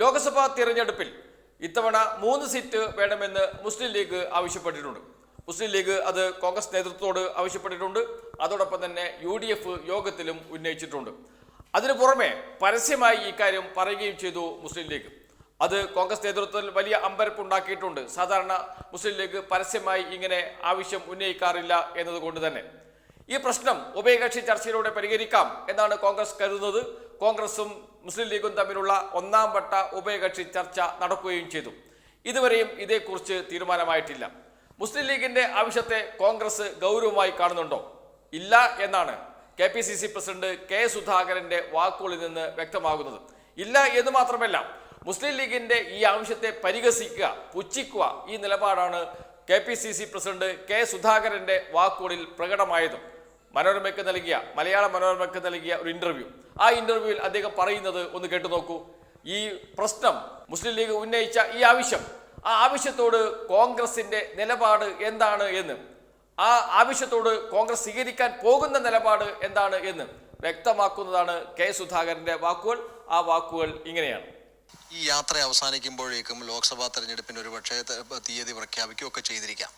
ലോക്സഭാ തിരഞ്ഞെടുപ്പിൽ ഇത്തവണ മൂന്ന് സീറ്റ് വേണമെന്ന് മുസ്ലിം ലീഗ് ആവശ്യപ്പെട്ടിട്ടുണ്ട്. മുസ്ലിം ലീഗ് അത് കോൺഗ്രസ് നേതൃത്വത്തോട് ആവശ്യപ്പെട്ടിട്ടുണ്ട്. അതോടൊപ്പം തന്നെ യു ഡി എഫ് യോഗത്തിലും ഉന്നയിച്ചിട്ടുണ്ട്. അതിനു പുറമെ പരസ്യമായി ഇക്കാര്യം പറയുകയും ചെയ്തു മുസ്ലിം ലീഗ്. അത് കോൺഗ്രസ് നേതൃത്വത്തിൽ വലിയ അമ്പരപ്പുണ്ടാക്കിയിട്ടുണ്ട് സാധാരണ മുസ്ലിം ലീഗ് പരസ്യമായി ഇങ്ങനെ ആവശ്യം ഉന്നയിക്കാറില്ല എന്നതുകൊണ്ട് തന്നെ. ഈ പ്രശ്നം ഉഭയകക്ഷി ചർച്ചയിലൂടെ പരിഹരിക്കാം എന്നാണ് കോൺഗ്രസ് കരുതുന്നത്. കോൺഗ്രസും മുസ്ലിം ലീഗും തമ്മിലുള്ള ഒന്നാം വട്ട ഉഭയകക്ഷി ചർച്ച നടക്കുകയും ചെയ്തു. ഇതുവരെയും ഇതേക്കുറിച്ച് തീരുമാനമായിട്ടില്ല. മുസ്ലിം ലീഗിന്റെ ആവശ്യത്തെ കോൺഗ്രസ് ഗൗരവമായി കാണുന്നുണ്ടോ? ഇല്ല എന്നാണ് K P C C president K സുധാകരന്റെ വാക്കുകളിൽ നിന്ന് വ്യക്തമാകുന്നത്. ഇല്ല എന്ന് മാത്രമല്ല മുസ്ലിം ലീഗിന്റെ ഈ ആവശ്യത്തെ പരിഹസിക്കുക പുച്ഛിക്കുക ഈ നിലപാടാണ് K P C C president K സുധാകരന്റെ വാക്കുകളിൽ പ്രകടമായതും. മനോരമയ്ക്ക് നൽകിയ മലയാള മനോരമയ്ക്ക് നൽകിയ ഒരു ഇന്റർവ്യൂ ആ ഇന്റർവ്യൂവിൽ അദ്ദേഹം പറയുന്നത് ഒന്ന് കേട്ടു നോക്കൂ. ഈ പ്രശ്നം മുസ്ലിം ലീഗ് ഉന്നയിച്ച ഈ ആവശ്യം ആ ആവശ്യത്തോട് കോൺഗ്രസിന്റെ നിലപാട് എന്താണ് എന്ന്? ആ ആവശ്യത്തോട് കോൺഗ്രസ് സ്വീകരിക്കാൻ പോകുന്ന നിലപാട് എന്താണ് എന്ന് വ്യക്തമാക്കുന്നതാണ് കെ സുധാകരന്റെ വാക്കുകൾ. ആ വാക്കുകൾ ഇങ്ങനെയാണ്. ഈ യാത്ര അവസാനിക്കുമ്പോഴേക്കും ലോക്സഭാ തെരഞ്ഞെടുപ്പിന് ഒരു പക്ഷേ തീയതി പ്രഖ്യാപിക്കുകയൊക്കെ ചെയ്തിരിക്കാം.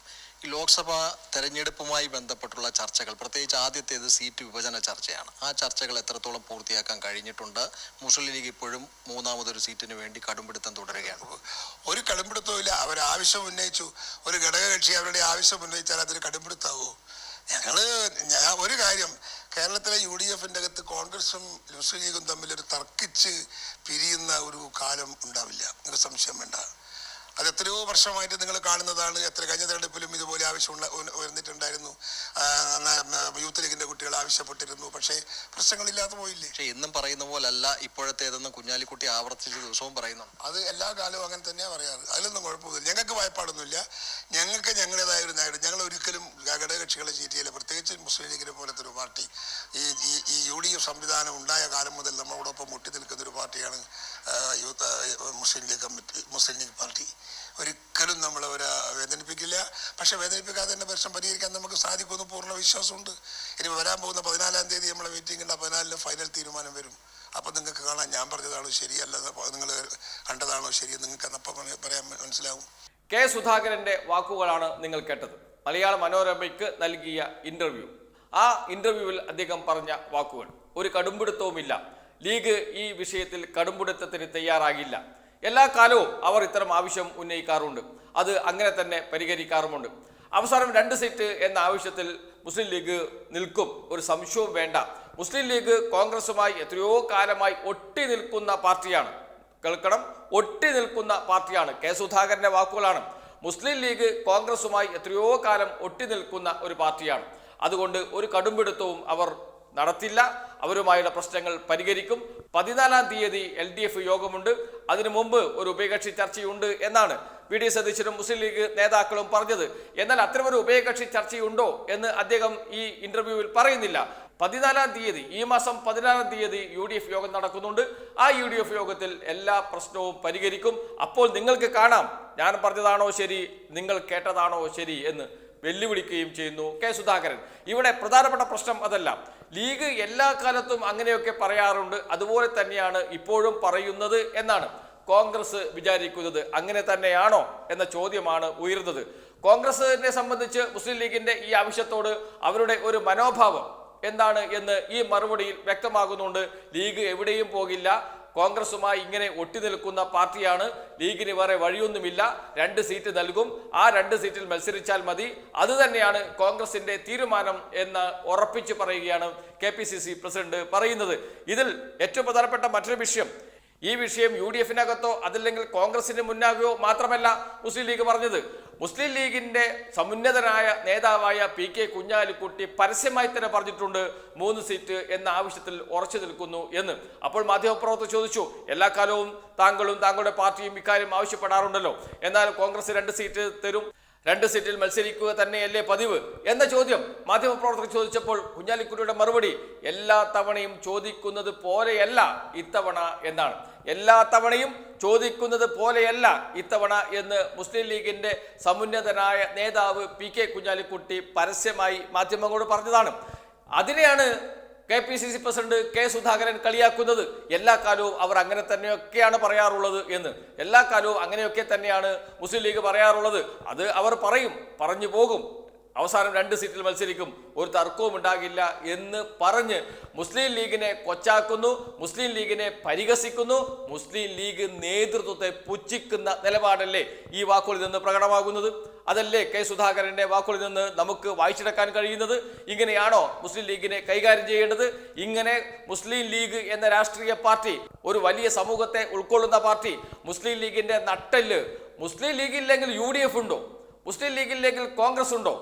ലോക്സഭാ തെരഞ്ഞെടുപ്പുമായി ബന്ധപ്പെട്ടുള്ള ചർച്ചകൾ പ്രത്യേകിച്ച് ആദ്യത്തേത് സീറ്റ് വിഭജന ചർച്ചയാണ്. ആ ചർച്ചകൾ എത്രത്തോളം പൂർത്തിയാക്കാൻ കഴിഞ്ഞിട്ടുണ്ട്? മുസ്ലിം ലീഗ് ഇപ്പോഴും മൂന്നാമതൊരു സീറ്റിന് വേണ്ടി കടുംപിടുത്തം തുടരുകയാണ്. ഒരു കടുംപിടുത്തവും ഇല്ല. അവർ ആവശ്യം ഉന്നയിച്ചു. ഒരു ഘടകകക്ഷി അവരുടെ ആവശ്യം ഉന്നയിച്ചാൽ അതൊരു കടുംപിടുത്താവോ ഞങ്ങൾ ഞാൻ ഒരു കാര്യം. കേരളത്തിലെ യു ഡി എഫിന്റെ അകത്ത് കോൺഗ്രസും മുസ്ലിം ലീഗും തമ്മിൽ ഒരു തർക്കിച്ച് പിരിയുന്ന ഒരു കാലം ഉണ്ടാവില്ല. ഒരു സംശയം വേണ്ട. അത് എത്രയോ വർഷമായിട്ട് നിങ്ങൾ കാണുന്നതാണ്. എത്ര കഴിഞ്ഞ തെരഞ്ഞെടുപ്പിലും ഇതുപോലെ ആവശ്യമുള്ള ഉയർന്നിട്ടുണ്ടായിരുന്നു. യൂത്ത് ലീഗിന്റെ കുട്ടികൾ ആവശ്യപ്പെട്ടിരുന്നു. പക്ഷേ പ്രശ്നങ്ങളില്ലാതെ പോയില്ലേ? പക്ഷേ എന്നും പറയുന്ന പോലല്ല. ഇപ്പോഴത്തേതെന്ന് കുഞ്ഞാലിക്കുട്ടി ആവർത്തിച്ച് ദിവസവും പറയുന്നു അത് എല്ലാ കാലവും അങ്ങനെ തന്നെയാണ് പറയാറ്. അതിലൊന്നും കുഴപ്പമൊന്നുമില്ല. ഞങ്ങൾക്ക് വായ്പാടൊന്നുമില്ല ഞങ്ങൾക്ക് ഞങ്ങളുടേതായ ഒരു നേടും. ഞങ്ങൾ ഒരിക്കലും ഘടകകക്ഷികളെ ചീറ്റിയില്ല പ്രത്യേകിച്ച് മുസ്ലിം ലീഗിനെ പോലത്തെ ഒരു പാർട്ടി. ഈ ഈ ഈ യു ഡി എഫ് സംവിധാനം ഉണ്ടായ കാലം മുതൽ നമ്മളോടൊപ്പം മുട്ടി നിൽക്കുന്ന ഒരു പാർട്ടിയാണ് youth Muslim League committee Muslim League party. ഒരിക്കലും നമ്മൾ അവരെ വേദനിപ്പിക്കില്ല. പക്ഷെ വേദനിപ്പിക്കാതെ തന്നെ പ്രശ്നം പരിഹരിക്കാൻ നമുക്ക് സാധിക്കുമെന്ന് പൂർണ വിശ്വാസമുണ്ട്. ഇനി വരാൻ പോകുന്ന പതിനാലാം തീയതി നമ്മളെ മീറ്റിംഗിന്റെ പതിനാലിന് ഫൈനൽ തീരുമാനം വരും. അപ്പം നിങ്ങൾക്ക് കാണാം. ഞാൻ പറഞ്ഞതാണോ ശരിയല്ല? നിങ്ങൾ കണ്ടതാണോ ശരി നിങ്ങൾക്ക് അന്നപ്പം പറയാൻ മനസ്സിലാവും. കെ സുധാകരന്റെ വാക്കുകളാണ് നിങ്ങൾ കേട്ടത്. മലയാള മനോരമയ്ക്ക് നൽകിയ ഇന്റർവ്യൂ ആ ഇന്റർവ്യൂവിൽ അദ്ദേഹം പറഞ്ഞ വാക്കുകൾ ഒരു കടുംപിടുത്തവുമില്ല. ലീഗ് ഈ വിഷയത്തിൽ കടുംപിടുത്തത്തിന് തയ്യാറാകില്ല. എല്ലാ കാലവും അവർ ഇത്തരം ആവശ്യം ഉന്നയിക്കാറുണ്ട്. അത് അങ്ങനെ തന്നെ പരിഹരിക്കാറുമുണ്ട്. അവസാനം രണ്ട് സീറ്റ് എന്ന ആവശ്യത്തിൽ മുസ്ലിം ലീഗ് നിൽക്കും. ഒരു സംശയവും വേണ്ട. മുസ്ലിം ലീഗ് കോൺഗ്രസുമായി എത്രയോ കാലമായി ഒട്ടി നിൽക്കുന്ന പാർട്ടിയാണ്. കേൾക്കണം. ഒട്ടി നിൽക്കുന്ന പാർട്ടിയാണ്. കെ സുധാകരന്റെ വാക്കുകളാണ്. മുസ്ലിം ലീഗ് കോൺഗ്രസുമായി എത്രയോ കാലം ഒട്ടി നിൽക്കുന്ന ഒരു പാർട്ടിയാണ്. അതുകൊണ്ട് ഒരു കടുംപിടുത്തവും അവർ നടത്തില്ല. അവരുമായുള്ള പ്രശ്നങ്ങൾ പരിഹരിക്കും. പതിനാലാം തീയതി എൽ ഡി എഫ് യോഗമുണ്ട്. അതിനു മുമ്പ് ഒരു ഉഭയകക്ഷി ചർച്ചയുണ്ട് എന്നാണ് വി ഡി സതീശനും മുസ്ലിം ലീഗ് നേതാക്കളും പറഞ്ഞത്. എന്നാൽ അത്തരമൊരു ഉഭയകക്ഷി ചർച്ചയുണ്ടോ എന്ന് അദ്ദേഹം ഈ ഇന്റർവ്യൂവിൽ പറയുന്നില്ല. പതിനാലാം തീയതി ഈ മാസം പതിനാലാം തീയതി യു ഡി എഫ് യോഗം നടക്കുന്നുണ്ട്. ആ യു ഡി എഫ് യോഗത്തിൽ എല്ലാ പ്രശ്നവും പരിഹരിക്കും. അപ്പോൾ നിങ്ങൾക്ക് കാണാം. ഞാൻ പറഞ്ഞതാണോ ശരി? നിങ്ങൾ കേട്ടതാണോ ശരി എന്ന് വെല്ലുവിളിക്കുകയും ചെയ്യുന്നു. കെ സുധാകരൻ ഇവിടെ പ്രധാനപ്പെട്ട പ്രശ്നം അതല്ല. ലീഗ് എല്ലാ കാലത്തും അങ്ങനെയൊക്കെ പറയാറുണ്ട്. അതുപോലെ തന്നെയാണ് ഇപ്പോഴും പറയുന്നത് എന്നാണ് കോൺഗ്രസ് വിചാരിക്കുന്നത്. അങ്ങനെ തന്നെയാണോ എന്ന ചോദ്യമാണ് ഉയരുന്നത്. കോൺഗ്രസിനെ സംബന്ധിച്ച് മുസ്ലിം ലീഗിന്റെ ഈ ആവശ്യത്തോട് അവരുടെ ഒരു മനോഭാവം എന്താണ് എന്ന് ഈ മറുപടിയിൽ വ്യക്തമാകുന്നുണ്ട്. ലീഗ് എവിടെയും പോകില്ല. കോൺഗ്രസുമായി ഇങ്ങനെ ഒട്ടിനിൽക്കുന്ന പാർട്ടിയാണ്. ലീഗിന് വേറെ വഴിയൊന്നുമില്ല. രണ്ട് സീറ്റ് നൽകും. ആ രണ്ട് സീറ്റിൽ മത്സരിച്ചാൽ മതി. അത് തന്നെയാണ് കോൺഗ്രസിന്റെ തീരുമാനം എന്ന് ഉറപ്പിച്ചു പറയുകയാണ് K P C C president പറയുന്നത്. ഇതിൽ ഏറ്റവും പ്രധാനപ്പെട്ട മറ്റൊരു വിഷയം ഈ വിഷയം യു ഡി എഫിനകത്തോ അതല്ലെങ്കിൽ കോൺഗ്രസിന് മുന്നാകെയോ മാത്രമല്ല മുസ്ലിം ലീഗ് പറഞ്ഞത്. മുസ്ലിം ലീഗിന്റെ സമുന്നതനായ നേതാവായ പി കെ കുഞ്ഞാലിക്കുട്ടി പരസ്യമായി തന്നെ പറഞ്ഞിട്ടുണ്ട് മൂന്ന് സീറ്റ് എന്ന ആവശ്യത്തിൽ ഉറച്ചു നിൽക്കുന്നു എന്ന്. അപ്പോൾ മാധ്യമപ്രവർത്തകർ ചോദിച്ചു എല്ലാ കാലവും താങ്കളും താങ്കളുടെ പാർട്ടിയും ഇക്കാര്യം ആവശ്യപ്പെടാറുണ്ടല്ലോ. എന്നാൽ കോൺഗ്രസ് രണ്ട് സീറ്റ് തരും രണ്ട് സീറ്റിൽ മത്സരിക്കുക തന്നെയല്ലേ പതിവ്? എന്ന ചോദ്യം മാധ്യമപ്രവർത്തകർ ചോദിച്ചപ്പോൾ കുഞ്ഞാലിക്കുട്ടിയുടെ മറുപടി എല്ലാ തവണയും ചോദിക്കുന്നത് പോലെയല്ല ഇത്തവണ എന്നാണ്. എല്ലാ തവണയും ചോദിക്കുന്നത് പോലെയല്ല ഇത്തവണ എന്ന് മുസ്ലിം ലീഗിന്റെ സമുന്നതനായ നേതാവ് പി കെ കുഞ്ഞാലിക്കുട്ടി പരസ്യമായി മാധ്യമങ്ങളോട് പറഞ്ഞതാണ്. അതിനെയാണ് K P C C president K Sudhakaran കളിയാക്കുന്നത്. എല്ലാ കാലവും അവർ അങ്ങനെ തന്നെയൊക്കെയാണ് പറയാറുള്ളത് എന്ന്. എല്ലാ കാലവും അങ്ങനെയൊക്കെ തന്നെയാണ് മുസ്ലിം ലീഗ് പറയാറുള്ളത്. അത് അവർ പറയും പറഞ്ഞു പോകും. അവസാനം രണ്ട് സീറ്റിൽ മത്സരിക്കും. ഒരു തർക്കവും ഉണ്ടാകില്ല എന്ന് പറഞ്ഞ് മുസ്ലിം ലീഗിനെ കൊച്ചാക്കുന്നു മുസ്ലിം ലീഗിനെ പരിഹസിക്കുന്നു മുസ്ലിം ലീഗ് നേതൃത്വത്തെ പുച്ഛിക്കുന്ന നിലപാടല്ലേ ഈ വാക്കുകളിൽ നിന്ന് പ്രകടമാകുന്നത്? അതല്ലേ കെ സുധാകരന്റെ വാക്കുകളിൽ നിന്ന് നമുക്ക് വായിച്ചെടുക്കാൻ കഴിയുന്നത്? ഇങ്ങനെയാണോ മുസ്ലിം ലീഗിനെ കൈകാര്യം ചെയ്യേണ്ടത്? ഇങ്ങനെ മുസ്ലിം ലീഗ് എന്ന രാഷ്ട്രീയ പാർട്ടി ഒരു വലിയ സമൂഹത്തെ ഉൾക്കൊള്ളുന്ന പാർട്ടി മുസ്ലിം ലീഗിന്റെ നട്ടെല്ല് മുസ്ലിം ലീഗ് ഇല്ലെങ്കിൽ യു ഡി എഫ് ഉണ്ടോ? മുസ്ലിം ലീഗ് ഇല്ലെങ്കിൽ കോൺഗ്രസ് ഉണ്ടോ?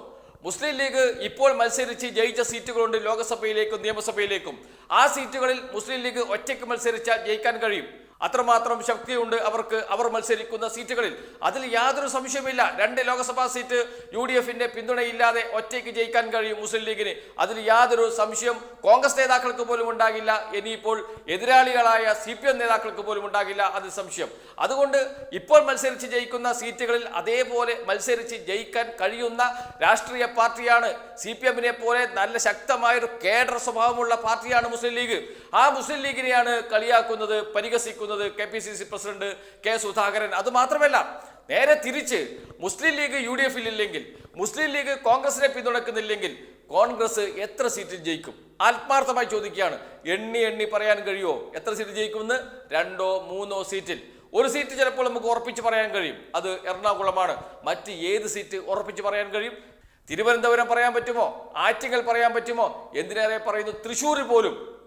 മുസ്ലിം ലീഗ് ഇപ്പോൾ മത്സരിച്ച് ജയിച്ച സീറ്റുകളുണ്ട് ലോക്സഭയിലേക്കും നിയമസഭയിലേക്കും. ആ സീറ്റുകളിൽ മുസ്ലിം ലീഗ് ഒറ്റയ്ക്ക് മത്സരിച്ചാൽ ജയിക്കാൻ കഴിയും. അത്രമാത്രം ശക്തിയുണ്ട് അവർക്ക് അവർ മത്സരിക്കുന്ന സീറ്റുകളിൽ. അതിൽ യാതൊരു സംശയമില്ല രണ്ട് ലോക്സഭാ സീറ്റ് യു ഡി എഫിന്റെ പിന്തുണയില്ലാതെ ഒറ്റയ്ക്ക് ജയിക്കാൻ കഴിയും മുസ്ലിം ലീഗിന്. അതിൽ യാതൊരു സംശയം കോൺഗ്രസ് നേതാക്കൾക്ക് പോലും ഉണ്ടാകില്ല. ഇനിയിപ്പോൾ എതിരാളികളായ സി പി എം നേതാക്കൾക്ക് പോലും ഉണ്ടാകില്ല അതിൽ സംശയം. അതുകൊണ്ട് ഇപ്പോൾ മത്സരിച്ച് ജയിക്കുന്ന സീറ്റുകളിൽ അതേപോലെ മത്സരിച്ച് ജയിക്കാൻ കഴിയുന്ന രാഷ്ട്രീയ പാർട്ടിയാണ് സി പി എമ്മിനെ പോലെ നല്ല ശക്തമായൊരു കേഡർ സ്വഭാവമുള്ള പാർട്ടിയാണ് മുസ്ലിം ലീഗ്. ആ മുസ്ലിം ലീഗിനെയാണ് കളിയാക്കുന്നത് പരിഹസിക്കുന്നത് K P C C president K Sudhakaran. അത് മാത്രമല്ല നേരെ തിരിച്ച് മുസ്ലിം ലീഗ് യു ഡി എഫിൽ ഇല്ലെങ്കിൽ മുസ്ലിം ലീഗ് കോൺഗ്രസിനെ പിന്തുണക്കുന്നില്ലെങ്കിൽ കോൺഗ്രസ് എത്ര സീറ്റിൽ ജയിക്കും? ആത്മാർത്ഥമായി ചോദിക്കുകയാണ്. എണ്ണി എണ്ണി പറയാൻ കഴിയുമോ? എത്ര സീറ്റ് ജയിക്കുമെന്ന്? രണ്ടോ മൂന്നോ സീറ്റിൽ. ഒരു സീറ്റ് ചിലപ്പോൾ നമുക്ക് ഉറപ്പിച്ച് പറയാൻ കഴിയും. അത് എറണാകുളമാണ്. മറ്റ് ഏത് സീറ്റ് ഉറപ്പിച്ച് പറയാൻ കഴിയും? തിരുവനന്തപുരം പറയാൻ പറ്റുമോ? ആറ്റിങ്ങൽ പറയാൻ പറ്റുമോ? എന്തിനേറെ പറയുന്നു? തൃശ്ശൂർ പോലും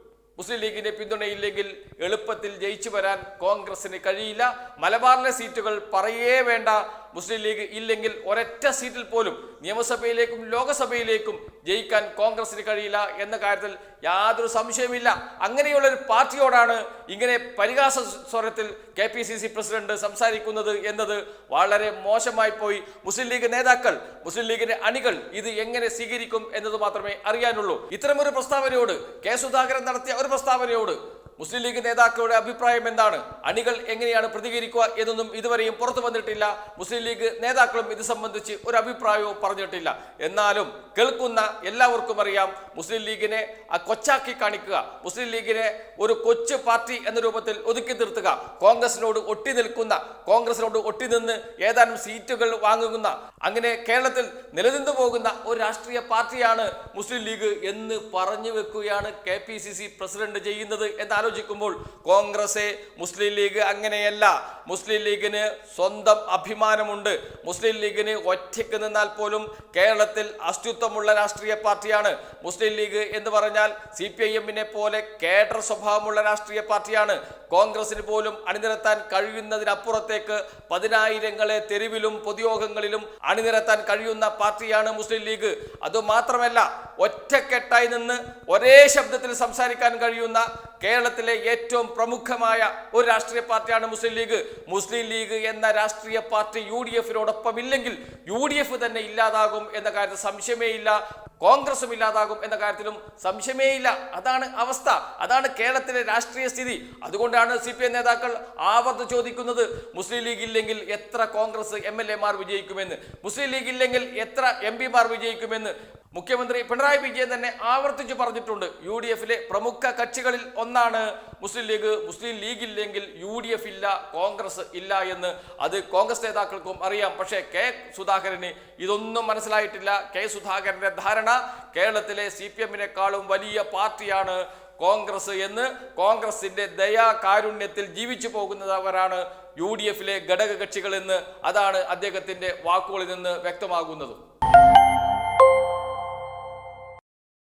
മുസ്ലിം ലീഗിന്റെ പിന്തുണയില്ലെങ്കിൽ എളുപ്പത്തിൽ ജയിച്ചു വരാൻ കോൺഗ്രസിന് കഴിയില്ല. മലബാറിലെ സീറ്റുകൾ പറയേ വേണ്ട. മുസ്ലിം ലീഗ് ഇല്ലെങ്കിൽ ഒരൊറ്റ സീറ്റിൽ പോലും നിയമസഭയിലേക്കും ലോകസഭയിലേക്കും ജയിക്കാൻ കോൺഗ്രസിന് കഴിയില്ല എന്ന കാര്യത്തിൽ യാതൊരു സംശയമില്ല അങ്ങനെയുള്ള ഒരു പാർട്ടിയോടാണ് ഇങ്ങനെ പരിഹാസ സ്വരത്തിൽ K P C C president സംസാരിക്കുന്നത് എന്നത് വളരെ മോശമായി പോയി. മുസ്ലിം ലീഗ് നേതാക്കൾ മുസ്ലിം ലീഗിന്റെ അണികൾ ഇത് എങ്ങനെ സ്വീകരിക്കും എന്നത് മാത്രമേ അറിയാനുള്ളൂ. ഇത്തരമൊരു പ്രസ്താവനയോട് കെ സുധാകരൻ നടത്തിയ ഒരു പ്രസ്താവനയോട് മുസ്ലിം ലീഗ് നേതാക്കളുടെ അഭിപ്രായം എന്താണ്? അണികൾ എങ്ങനെയാണ് പ്രതികരിക്കുക എന്നൊന്നും ഇതുവരെയും പുറത്തു വന്നിട്ടില്ല. മുസ്ലിം ലീഗ് നേതാക്കളും ഇത് സംബന്ധിച്ച് ഒരു അഭിപ്രായവും പറഞ്ഞിട്ടില്ല. എന്നാലും കേൾക്കുന്ന എല്ലാവർക്കും അറിയാം മുസ്ലിം ലീഗിനെ കൊച്ചാക്കി കാണിക്കുക മുസ്ലിം ലീഗിനെ ഒരു കൊച്ചു പാർട്ടി എന്ന രൂപത്തിൽ ഒതുക്കി നിർത്തുക കോൺഗ്രസിനോട് ഒട്ടി നിൽക്കുന്ന കോൺഗ്രസിനോട് ഒട്ടി നിന്ന് ഏതാനും സീറ്റുകൾ വാങ്ങുന്ന അങ്ങനെ കേരളത്തിൽ നിലനിന്നു പോകുന്ന ഒരു രാഷ്ട്രീയ പാർട്ടിയാണ് മുസ്ലിം ലീഗ് എന്ന് പറഞ്ഞു വെക്കുകയാണ് കെ പ്രസിഡന്റ് ചെയ്യുന്നത് എന്ന് ആലോചിക്കുമ്പോൾ കോൺഗ്രസ് മുസ്ലിം ലീഗ് അങ്ങനെയല്ല. മുസ്ലിം ലീഗിന് സ്വന്തം അഭിമാനമുണ്ട്. മുസ്ലിം ലീഗിന് ഒറ്റയ്ക്ക് നിന്നാൽ പോലും കേരളത്തിൽ അസ്തിത്വമുള്ള രാഷ്ട്രീയ പാർട്ടിയാണ്. മുസ്ലിം ലീഗ് എന്ന് പറഞ്ഞാൽ സി പി ഐ എമ്മിനെ പോലെ കേഡർ സ്വഭാവമുള്ള രാഷ്ട്രീയ പാർട്ടിയാണ്. കോൺഗ്രസിന് പോലും അണിനിരത്താൻ കഴിയുന്നതിനപ്പുറത്തേക്ക് പതിനായിരങ്ങളെ തെരുവിലും പൊതുയോഗങ്ങളിലും അണിനിരത്താൻ കഴിയുന്ന പാർട്ടിയാണ് മുസ്ലിം ലീഗ്. അതുമാത്രമല്ല ഒറ്റക്കെട്ടായി നിന്ന് ഒരേ ശബ്ദത്തിൽ സംസാരിക്കാൻ കഴിയുന്ന കേരളത്തിലെ ഏറ്റവും പ്രമുഖമായ ഒരു രാഷ്ട്രീയ പാർട്ടിയാണ് മുസ്ലിം ലീഗ്. മുസ്ലിം ലീഗ് എന്ന രാഷ്ട്രീയ പാർട്ടി യു ഡി എഫിനോടൊപ്പം ഇല്ലെങ്കിൽ യു ഡി എഫ് തന്നെ ഇല്ലാതാകും എന്ന കാര്യത്തിൽ സംശയമേ ഇല്ല. കോൺഗ്രസും ഇല്ലാതാകും എന്ന കാര്യത്തിലും സംശയമേ ഇല്ല. അതാണ് അവസ്ഥ. അതാണ് കേരളത്തിലെ രാഷ്ട്രീയ സ്ഥിതി. അതുകൊണ്ടാണ് സി പി എം നേതാക്കൾ ആവർത്തി ചോദിക്കുന്നത് മുസ്ലിം ലീഗ് ഇല്ലെങ്കിൽ എത്ര കോൺഗ്രസ് എം എൽ എമാർ വിജയിക്കുമെന്ന്? മുസ്ലിം ലീഗ് ഇല്ലെങ്കിൽ എത്ര എം പിമാർ വിജയിക്കുമെന്ന്? മുഖ്യമന്ത്രി പിണറായി വിജയൻ തന്നെ ആവർത്തിച്ചു പറഞ്ഞിട്ടുണ്ട് യു ഡി എഫിലെ പ്രമുഖ കക്ഷികളിൽ ഒന്നാണ് മുസ്ലിം ലീഗ്. മുസ്ലിം ലീഗ് ഇല്ലെങ്കിൽ യു ഡി എഫ് ഇല്ല കോൺഗ്രസ് ഇല്ല എന്ന് അത് കോൺഗ്രസ് നേതാക്കൾക്കും അറിയാം. പക്ഷേ കെ സുധാകരന് ഇതൊന്നും മനസ്സിലായിട്ടില്ല. കെ സുധാകരന്റെ ധാരണ കേരളത്തിലെ സി പി എമ്മിനെക്കാളും വലിയ പാർട്ടിയാണ് കോൺഗ്രസ് എന്ന്. കോൺഗ്രസിന്റെ ദയാകാരുണ്യത്തിൽ ജീവിച്ചു പോകുന്നവരാണ് യു ഡി എഫിലെ ഘടക കക്ഷികളെന്ന് അതാണ് അദ്ദേഹത്തിന്റെ വാക്കുകളിൽ നിന്ന് വ്യക്തമാകുന്നത്.